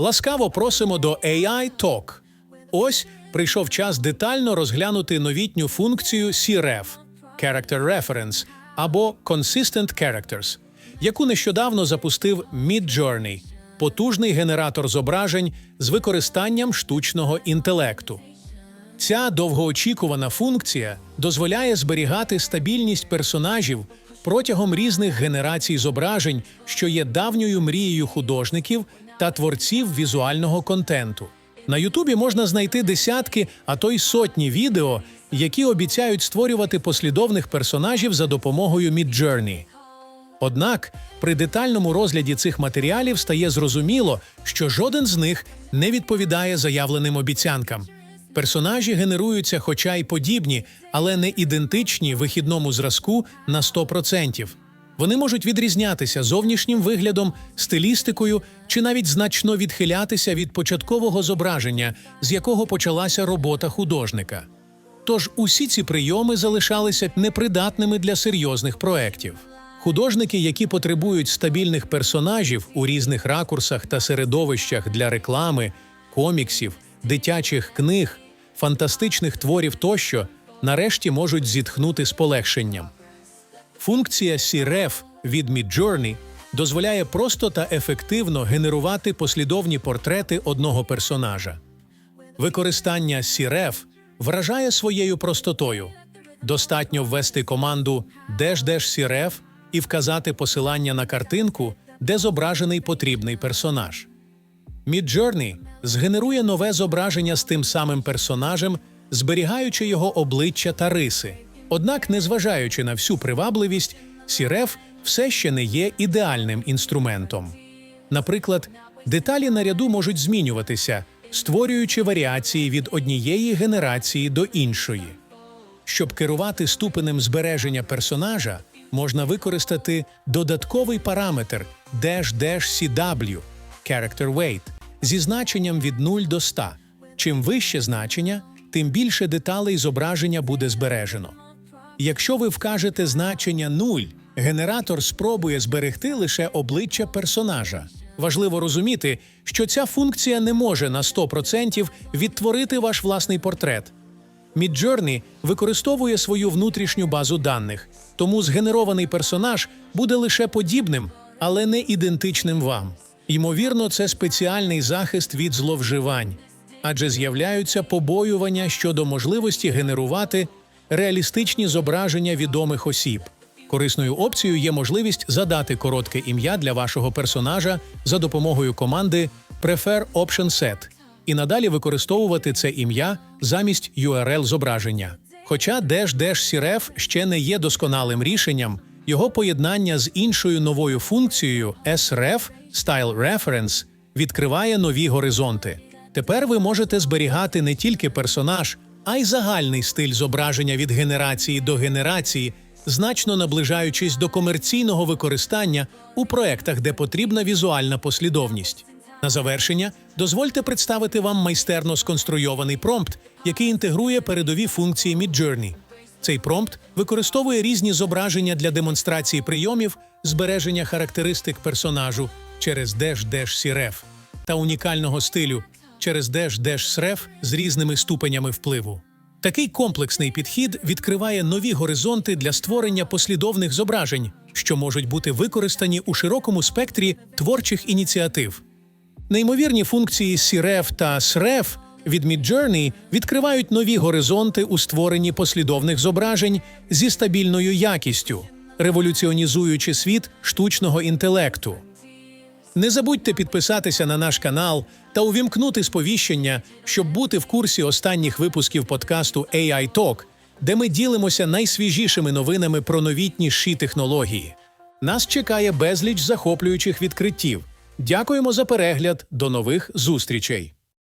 Ласкаво просимо до AI Talk. Ось прийшов час детально розглянути новітню функцію CREF – Character Reference або Consistent Characters, яку нещодавно запустив Midjourney – потужний генератор зображень з використанням штучного інтелекту. Ця довгоочікувана функція дозволяє зберігати стабільність персонажів протягом різних генерацій зображень, що є давньою мрією художників та творців візуального контенту. На Ютубі можна знайти десятки, а то й сотні відео, які обіцяють створювати послідовних персонажів за допомогою Midjourney. Однак при детальному розгляді цих матеріалів стає зрозуміло, що жоден з них не відповідає заявленим обіцянкам. Персонажі генеруються, хоча й подібні, але не ідентичні вихідному зразку на 100%. Вони можуть відрізнятися зовнішнім виглядом, стилістикою чи навіть значно відхилятися від початкового зображення, з якого почалася робота художника. Тож усі ці прийоми залишалися непридатними для серйозних проєктів. Художники, які потребують стабільних персонажів у різних ракурсах та середовищах для реклами, коміксів, дитячих книг, фантастичних творів тощо, нарешті можуть зітхнути з полегшенням. Функція CREF від Midjourney дозволяє просто та ефективно генерувати послідовні портрети одного персонажа. Використання CREF вражає своєю простотою. Достатньо ввести команду -CREF і вказати посилання на картинку, де зображений потрібний персонаж. Midjourney згенерує нове зображення з тим самим персонажем, зберігаючи його обличчя та риси. Однак, незважаючи на всю привабливість, CREF все ще не є ідеальним інструментом. Наприклад, деталі на ряду можуть змінюватися, створюючи варіації від однієї генерації до іншої. Щоб керувати ступенем збереження персонажа, можна використати додатковий параметр -CW Character Weight зі значенням від 0 до 100. Чим вище значення, тим більше деталей зображення буде збережено. Якщо ви вкажете значення 0, генератор спробує зберегти лише обличчя персонажа. Важливо розуміти, що ця функція не може на 100% відтворити ваш власний портрет. Midjourney використовує свою внутрішню базу даних, тому згенерований персонаж буде лише подібним, але не ідентичним вам. Ймовірно, це спеціальний захист від зловживань, адже з'являються побоювання щодо можливості генерувати реалістичні зображення відомих осіб. Корисною опцією є можливість задати коротке ім'я для вашого персонажа за допомогою команди Prefer Option Set і надалі використовувати це ім'я замість URL зображення. Хоча Dash-CREF ще не є досконалим рішенням, його поєднання з іншою новою функцією SREF Style Reference відкриває нові горизонти. Тепер ви можете зберігати не тільки персонаж, а й загальний стиль зображення від генерації до генерації, значно наближаючись до комерційного використання у проектах, де потрібна візуальна послідовність. На завершення дозвольте представити вам майстерно сконструйований промпт, який інтегрує передові функції Midjourney. Цей промпт використовує різні зображення для демонстрації прийомів, збереження характеристик персонажу через Dash-CREF та унікального стилю через Dash-SREF з різними ступенями впливу. Такий комплексний підхід відкриває нові горизонти для створення послідовних зображень, що можуть бути використані у широкому спектрі творчих ініціатив. Неймовірні функції CREF та SREF від Midjourney відкривають нові горизонти у створенні послідовних зображень зі стабільною якістю, революціонізуючи світ штучного інтелекту. Не забудьте підписатися на наш канал та увімкнути сповіщення, щоб бути в курсі останніх випусків подкасту AI Talk, де ми ділимося найсвіжішими новинами про новітні ші технології. Нас чекає безліч захоплюючих відкриттів. Дякуємо за перегляд. До нових зустрічей!